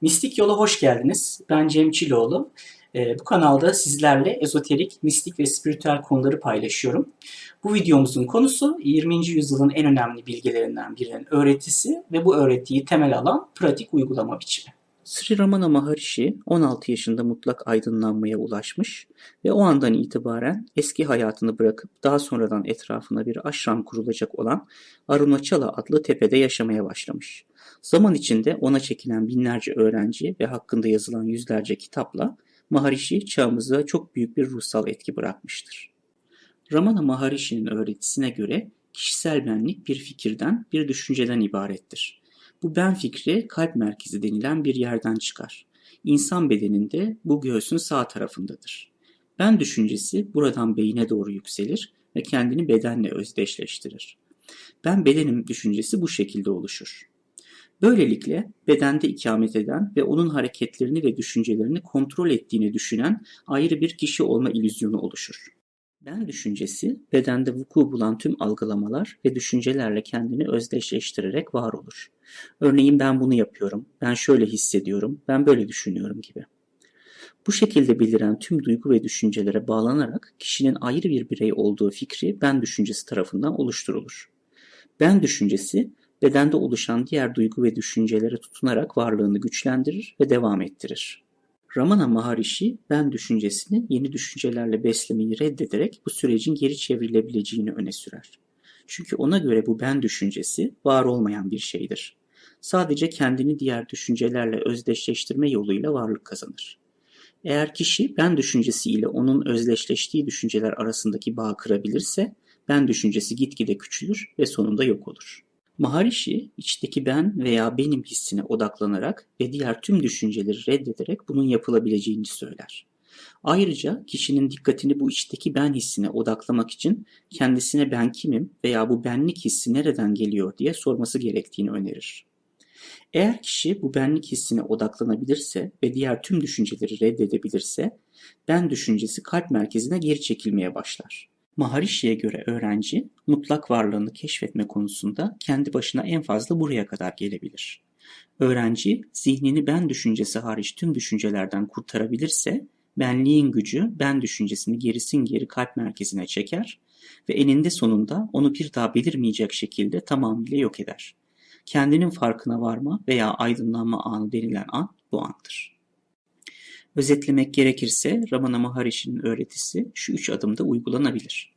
Mistik Yola hoş geldiniz. Ben Cem Çiloğlu. Ee, bu kanalda sizlerle ezoterik, mistik ve spiritüel konuları paylaşıyorum. Bu videomuzun konusu 20. yüzyılın en önemli bilgelerinden birinin öğretisi ve bu öğretiyi temel alan pratik uygulama biçimi. Sri Ramana Maharishi 16 yaşında mutlak aydınlanmaya ulaşmış ve o andan itibaren eski hayatını bırakıp daha sonradan etrafına bir aşram kurulacak olan Arunachala adlı tepede yaşamaya başlamış. Zaman içinde ona çekilen binlerce öğrenci ve hakkında yazılan yüzlerce kitapla Maharishi çağımıza çok büyük bir ruhsal etki bırakmıştır. Ramana Maharishi'nin öğretisine göre kişisel benlik bir fikirden, bir düşünceden ibarettir. Bu ben fikri kalp merkezi denilen bir yerden çıkar. İnsan bedeninde bu göğsün sağ tarafındadır. Ben düşüncesi buradan beyine doğru yükselir ve kendini bedenle özdeşleştirir. Ben bedenim düşüncesi bu şekilde oluşur. Böylelikle bedende ikamet eden ve onun hareketlerini ve düşüncelerini kontrol ettiğini düşünen ayrı bir kişi olma illüzyonu oluşur. Ben düşüncesi bedende vuku bulan tüm algılamalar ve düşüncelerle kendini özdeşleştirerek var olur. Örneğin ben bunu yapıyorum, ben şöyle hissediyorum, ben böyle düşünüyorum gibi. Bu şekilde beliren tüm duygu ve düşüncelere bağlanarak kişinin ayrı bir birey olduğu fikri ben düşüncesi tarafından oluşturulur. Ben düşüncesi bedende oluşan diğer duygu ve düşüncelere tutunarak varlığını güçlendirir ve devam ettirir. Ramana Maharishi ben düşüncesini yeni düşüncelerle beslemeyi reddederek bu sürecin geri çevrilebileceğini öne sürer. Çünkü ona göre bu ben düşüncesi var olmayan bir şeydir. Sadece kendini diğer düşüncelerle özdeşleştirme yoluyla varlık kazanır. Eğer kişi ben düşüncesi ile onun özdeşleştiği düşünceler arasındaki bağ kırabilirse ben düşüncesi gitgide küçülür ve sonunda yok olur. Maharishi içteki ben veya benim hissine odaklanarak ve diğer tüm düşünceleri reddederek bunun yapılabileceğini söyler. Ayrıca kişinin dikkatini bu içteki ben hissine odaklamak için kendisine ben kimim veya bu benlik hissi nereden geliyor diye sorması gerektiğini önerir. Eğer kişi bu benlik hissine odaklanabilirse ve diğer tüm düşünceleri reddedebilirse, ben düşüncesi kalp merkezine geri çekilmeye başlar. Maharishi'ye göre öğrenci, mutlak varlığını keşfetme konusunda kendi başına en fazla buraya kadar gelebilir. Öğrenci, zihnini ben düşüncesi hariç tüm düşüncelerden kurtarabilirse, benliğin gücü ben düşüncesini gerisin geri kalp merkezine çeker ve eninde sonunda onu bir daha belirmeyecek şekilde tamamıyla yok eder. Kendinin farkına varma veya aydınlanma anı denilen an bu andır. Özetlemek gerekirse Ramana Maharishi'nin öğretisi şu üç adımda uygulanabilir.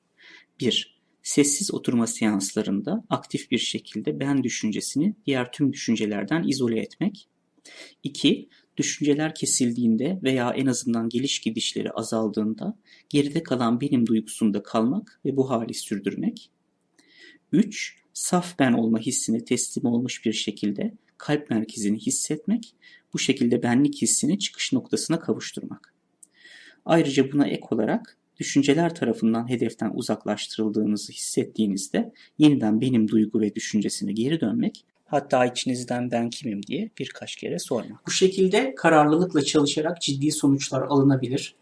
1. Sessiz oturma seanslarında aktif bir şekilde ben düşüncesini diğer tüm düşüncelerden izole etmek. 2. Düşünceler kesildiğinde veya en azından geliş gidişleri azaldığında geride kalan benim duygusunda kalmak ve bu hali sürdürmek. 3. Saf ben olma hissine teslim olmuş bir şekilde kalp merkezini hissetmek bu şekilde benlik hissini çıkış noktasına kavuşturmak. Ayrıca buna ek olarak düşünceler tarafından hedeften uzaklaştırıldığınızı hissettiğinizde yeniden benim duygu ve düşüncesine geri dönmek hatta içinizden ben kimim diye birkaç kere sormak. Bu şekilde kararlılıkla çalışarak ciddi sonuçlar alınabilir.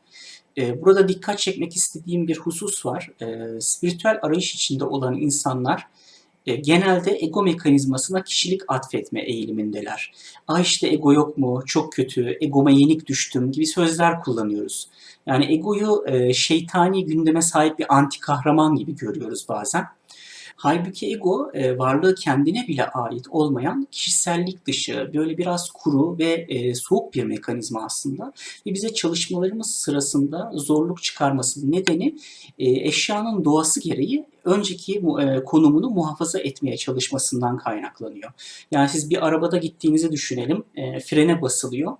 Ee, burada dikkat çekmek istediğim bir husus var. Ee, spiritüel arayış içinde olan insanlar genelde ego mekanizmasına kişilik atfetme eğilimindeler. Aa işte ego yok mu, çok kötü, egoma yenik düştüm gibi sözler kullanıyoruz. Yani egoyu e, şeytani gündeme sahip bir anti kahraman gibi görüyoruz bazen. Halbuki ego e, varlığı kendine bile ait olmayan kişisellik dışı böyle biraz kuru ve e, soğuk bir mekanizma aslında. Ve bize çalışmalarımız sırasında zorluk çıkarmasının nedeni e, eşyanın doğası gereği önceki e, konumunu muhafaza etmeye çalışmasından kaynaklanıyor. Yani siz bir arabada gittiğinizi düşünelim, e, frene basılıyor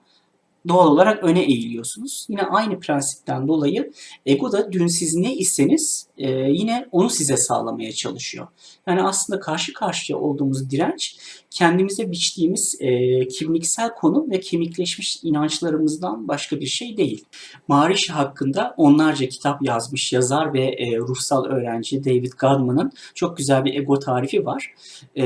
doğal olarak öne eğiliyorsunuz. Yine aynı prensipten dolayı ego da dün siz ne iseniz e, yine onu size sağlamaya çalışıyor. Yani aslında karşı karşıya olduğumuz direnç kendimize biçtiğimiz e, kimliksel konum ve kemikleşmiş inançlarımızdan başka bir şey değil. Maharishi hakkında onlarca kitap yazmış yazar ve e, ruhsal öğrenci David Goldman'ın çok güzel bir ego tarifi var. E,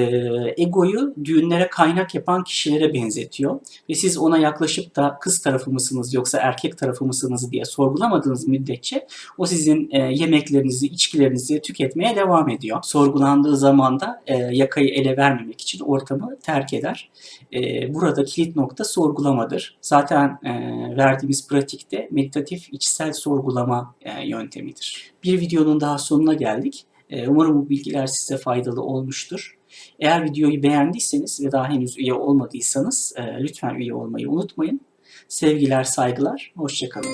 egoyu düğünlere kaynak yapan kişilere benzetiyor ve siz ona yaklaşıp da kız tarafı mısınız yoksa erkek tarafı mısınız diye sorgulamadığınız müddetçe o sizin e, yemeklerinizi, içkilerinizi tüketmeye devam ediyor. Sorgulandığı zaman da e, yakayı ele vermemek için ortamı terk eder. E, burada kilit nokta sorgulamadır. Zaten e, verdiğimiz pratikte meditatif içsel sorgulama e, yöntemidir. Bir videonun daha sonuna geldik. E, umarım bu bilgiler size faydalı olmuştur. Eğer videoyu beğendiyseniz ve daha henüz üye olmadıysanız e, lütfen üye olmayı unutmayın. Sevgiler, saygılar, hoşçakalın.